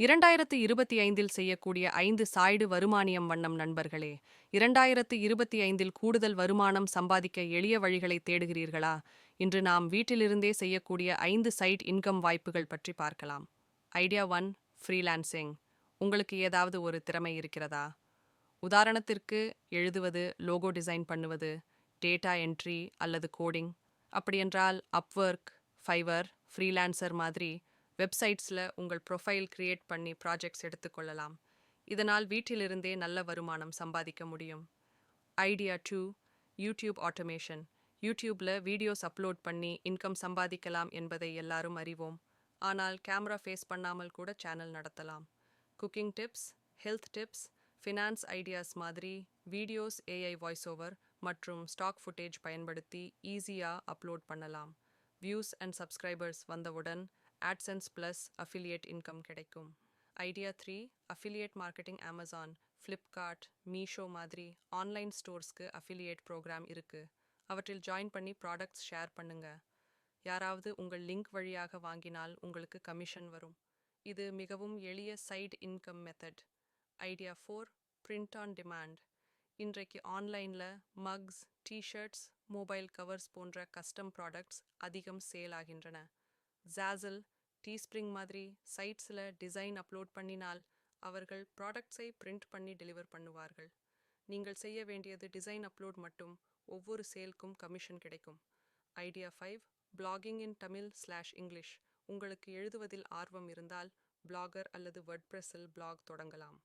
இரண்டாயிரத்து இருபத்தி ஐந்தில் செய்யக்கூடிய ஐந்து சாய்டு வருமானியம் வண்ணம் நண்பர்களே இரண்டாயிரத்து இருபத்தி ஐந்தில் கூடுதல் வருமானம் சம்பாதிக்க எளிய வழிகளை தேடுகிறீர்களா? இன்று நாம் வீட்டிலிருந்தே செய்யக்கூடிய ஐந்து சைட் இன்கம் வாய்ப்புகள் பற்றி பார்க்கலாம். Idea one freelancing. உங்களுக்கு ஏதாவது ஒரு திறமை இருக்கிறதா? உதாரணத்திற்கு எழுதுவது லோகோ டிசைன் பண்ணுவது டேட்டா என்ட்ரி அல்லது கோடிங். அப்படியென்றால் அப்வொர்க் ஃபைவர் ஃப்ரீலான்சர் மாதிரி வெப்சைட்ஸில் உங்கள் ப்ரொஃபைல் கிரியேட் பண்ணி ப்ராஜெக்ட்ஸ் எடுத்துக்கொள்ளலாம் இதனால் வீட்டிலிருந்தே நல்ல வருமானம் சம்பாதிக்க முடியும். ஐடியா டூ யூடியூப் ஆட்டோமேஷன் யூடியூப்பில் வீடியோஸ் அப்லோட் பண்ணி இன்கம் சம்பாதிக்கலாம் என்பதை எல்லாரும் அறிவோம். ஆனால் கேமரா ஃபேஸ் பண்ணாமல் கூட சேனல் நடத்தலாம். Cooking tips health tips finance ideas மாதிரி வீடியோஸ் ஏஐ வாய்ஸ் ஓவர் மற்றும் ஸ்டாக் ஃபுட்டேஜ் பயன்படுத்தி ஈஸியாக அப்லோட் பண்ணலாம். வியூஸ் அண்ட் சப்ஸ்கிரைபர்ஸ் வந்தவுடன் ஆட்சன்ஸ் ப்ளஸ் அஃபிலியேட் இன்கம் கிடைக்கும். Idea three affiliate marketing Amazon Flipkart Meesho மாதிரி ஆன்லைன் ஸ்டோர்ஸ்க்கு அஃபிலியேட் ப்ரோக்ராம் இருக்கு. அவற்றில் ஜாயின் பண்ணி ப்ராடக்ட்ஸ் ஷேர் பண்ணுங்க. யாராவது உங்கள் லிங்க் வழியாக வாங்கினால் உங்களுக்கு கமிஷன் வரும். இது மிகவும் எளிய side income method idea four print on demand இன்றைக்கு ஆன்லைனில் mugs T shirts mobile covers போன்ற கஸ்டம் ப்ராடக்ட்ஸ் அதிகம் சேல் ஆகின்றன. ஜாசல் டீஸ்ப்ரிங் மாதிரி சைட்ஸில் டிசைன் அப்லோட் பண்ணினால் அவர்கள் ப்ராடக்ட்ஸை பிரிண்ட் பண்ணி டெலிவர் பண்ணுவார்கள். நீங்கள் செய்ய வேண்டியது டிசைன் அப்லோட் மட்டும். ஒவ்வொரு சேல்க்கும் கமிஷன் கிடைக்கும். Idea five blogging in Tamil slash English. உங்களுக்கு எழுதுவதில் ஆர்வம் இருந்தால் பிளாகர் அல்லது வேர்ட்பிரஸில் பிளாக் தொடங்கலாம்.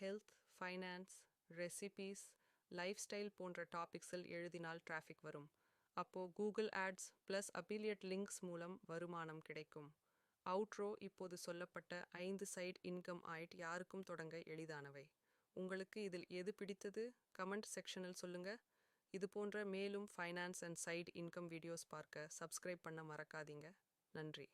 Health finance recipes life style போன்ற டாபிக்ஸில் எழுதினால் டிராஃபிக் வரும். அப்போ Google ads plus affiliate links மூலம் வருமானம் கிடைக்கும். அவுட்ரோ இப்போது சொல்லப்பட்ட ஐந்து சைட் இன்கம் ஆயிட் யாருக்கும் தொடங்க எளிதானவை. உங்களுக்கு இதில் எது பிடித்தது? கமெண்ட் செக்ஷனில் சொல்லுங்கள் இது போன்ற மேலும் finance and side income videos பார்க்க சப்ஸ்கிரைப் பண்ண மறக்காதீங்க. நன்றி.